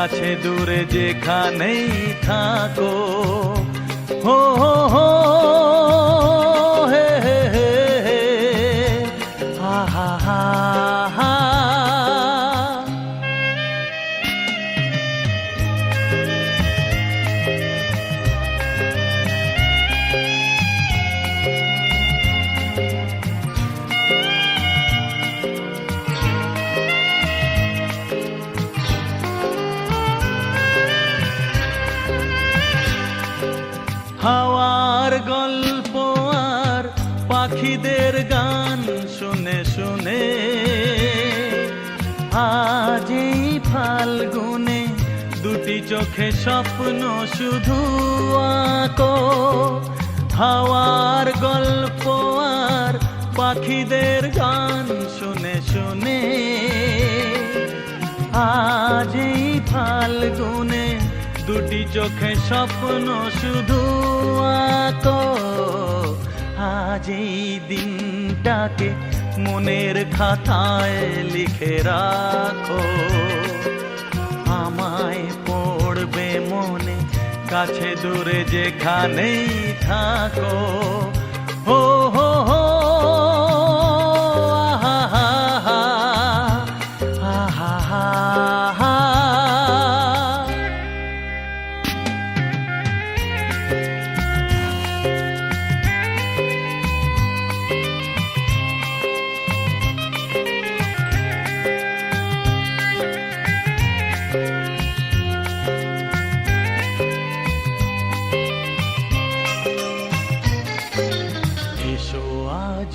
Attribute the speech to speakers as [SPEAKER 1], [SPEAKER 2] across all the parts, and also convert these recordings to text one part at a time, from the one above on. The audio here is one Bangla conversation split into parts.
[SPEAKER 1] কাছে দূরে যেখানেই থাকো। হো হো হো। হাওয়ার গল্প আর পাখিদের গান শুনে শুনে। আজ ফাল্গুনে দুটি চোখে স্বপ্ন শুধু আঁকো। হাওয়ার গল্প আর পাখিদের গান শুনে শুনে। আজ ফাল্গুনে দুটি চোখে স্বপ্ন শুধু আঁকো। আজ এই দিনটাকে মনের খাতায় লিখে রাখো। আমায় পড়বে মনে, কাছে দূরে যেখানেই থাকো। হো হো হো, আহা, হা হা, আহা, হা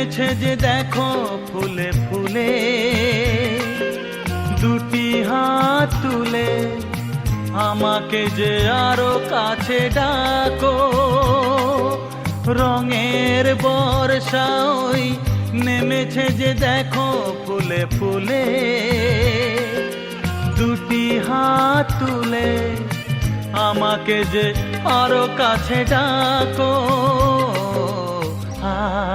[SPEAKER 1] নেমেছে যে দেখো ফুলে ফুলে, দুটি হাত তুলে আমাকে যে আরও কাছে ডাকো। রঙের বর্ষা ওই নেমেছে যে দেখো ফুলে ফুলে, দুটি হাত তুলে আমাকে যে আরও কাছে ডাকো।